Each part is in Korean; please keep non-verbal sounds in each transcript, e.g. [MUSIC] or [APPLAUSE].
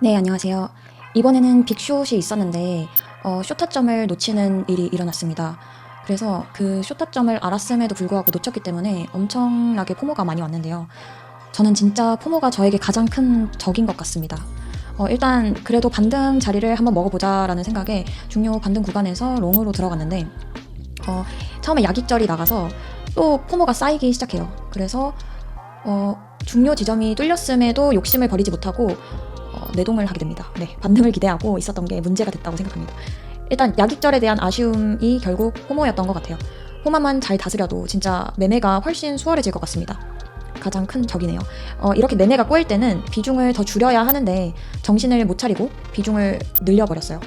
네, 안녕하세요. 이번에는 빅숏이 있었는데 어, 쇼타점을 놓치는 일이 일어났습니다. 그래서 그 쇼타점을 알았음에도 불구하고 놓쳤기 때문에 엄청나게 포모가 많이 왔는데요. 저는 진짜 포모가 저에게 가장 큰 적인 것 같습니다. 어, 일단 그래도 반등 자리를 한번 먹어보자라는 생각에 중요 반등 구간에서 롱으로 들어갔는데 어, 처음에 약익절이 나가서 또 포모가 쌓이기 시작해요. 그래서 어, 중요 지점이 뚫렸음에도 욕심을 버리지 못하고 어, 내동을 하게 됩니다. 네, 반등을 기대하고 있었던 게 문제가 됐다고 생각합니다. 일단 약익절에 대한 아쉬움이 결국 포모였던 것 같아요. 포마만 잘 다스려도 진짜 매매가 훨씬 수월해질 것 같습니다. 가장 큰 적이네요. 어, 이렇게 매매가 꼬일 때는 비중을 더 줄여야 하는데 정신을 못 차리고 비중을 늘려버렸어요.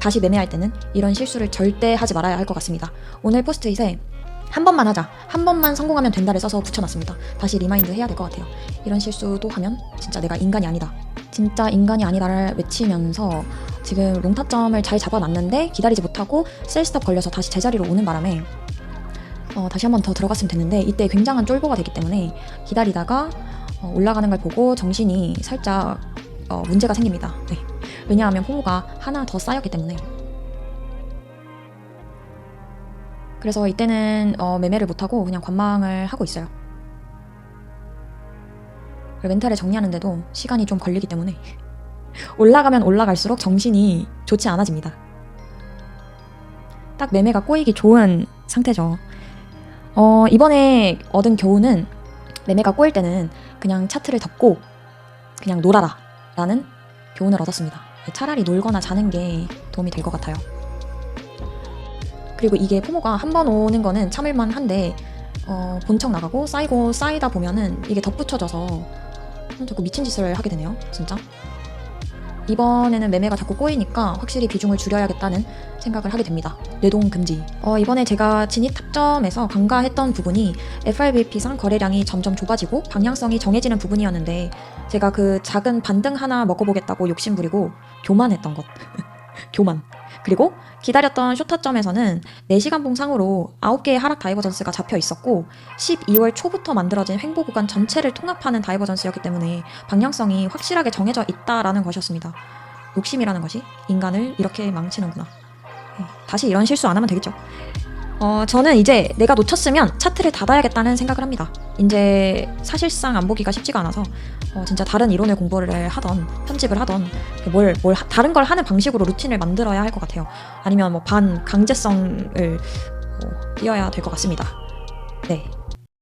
다시 매매할 때는 이런 실수를 절대 하지 말아야 할 것 같습니다. 오늘 포스트잇에 한 번만 하자, 한 번만 성공하면 된다를 써서 붙여놨습니다. 다시 리마인드 해야 될 것 같아요. 이런 실수도 하면 진짜 내가 인간이 아니다. 진짜 인간이 아니다를 외치면서 지금 롱타점을 잘 잡아놨는데 기다리지 못하고 셀스톱 걸려서 다시 제자리로 오는 바람에 어, 다시 한 번 더 들어갔으면 됐는데 이때 굉장한 쫄보가 되기 때문에 기다리다가 어, 올라가는 걸 보고 정신이 살짝 어, 문제가 생깁니다. 네. 왜냐하면 포모가 하나 더 쌓였기 때문에 그래서 이때는 어, 매매를 못하고 그냥 관망을 하고 있어요. 멘탈을 정리하는데도 시간이 좀 걸리기 때문에 올라가면 올라갈수록 정신이 좋지 않아집니다. 딱 매매가 꼬이기 좋은 상태죠. 어, 이번에 얻은 교훈은 매매가 꼬일 때는 그냥 차트를 덮고 그냥 놀아라 라는 교훈을 얻었습니다. 차라리 놀거나 자는 게 도움이 될 것 같아요. 그리고 이게 포모가 한 번 오는 거는 참을만 한데 어, 본청 나가고 쌓이고 쌓이다 보면은 이게 덧붙여져서 자꾸 미친 짓을 하게 되네요. 진짜. 이번에는 매매가 자꾸 꼬이니까 확실히 비중을 줄여야겠다는 생각을 하게 됩니다. 뇌동 금지. 어, 이번에 제가 진입 탑점에서 간과했던 부분이 FRBP상 거래량이 점점 좁아지고 방향성이 정해지는 부분이었는데 제가 그 작은 반등 하나 먹어보겠다고 욕심부리고 교만했던 것. [LAUGHS] 교만. 그리고 기다렸던 쇼타점에서는 4시간 봉 상으로 9개의 하락 다이버전스가 잡혀 있었고 12월 초부터 만들어진 횡보 구간 전체를 통합하는 다이버전스였기 때문에 방향성이 확실하게 정해져 있다라는 것이었습니다. 욕심이라는 것이 인간을 이렇게 망치는구나. 네, 다시 이런 실수 안 하면 되겠죠. 어, 저는 이제 내가 놓쳤으면 차트를 닫아야겠다는 생각을 합니다. 이제 사실상 안 보기가 쉽지가 않아서 어, 진짜 다른 이론을 공부를 하던 편집을 하던 뭘, 뭘 하- 다른 걸 하는 방식으로 루틴을 만들어야 할 것 같아요. 아니면 뭐 반 강제성을 뭐, 띄어야 될 것 같습니다. 네.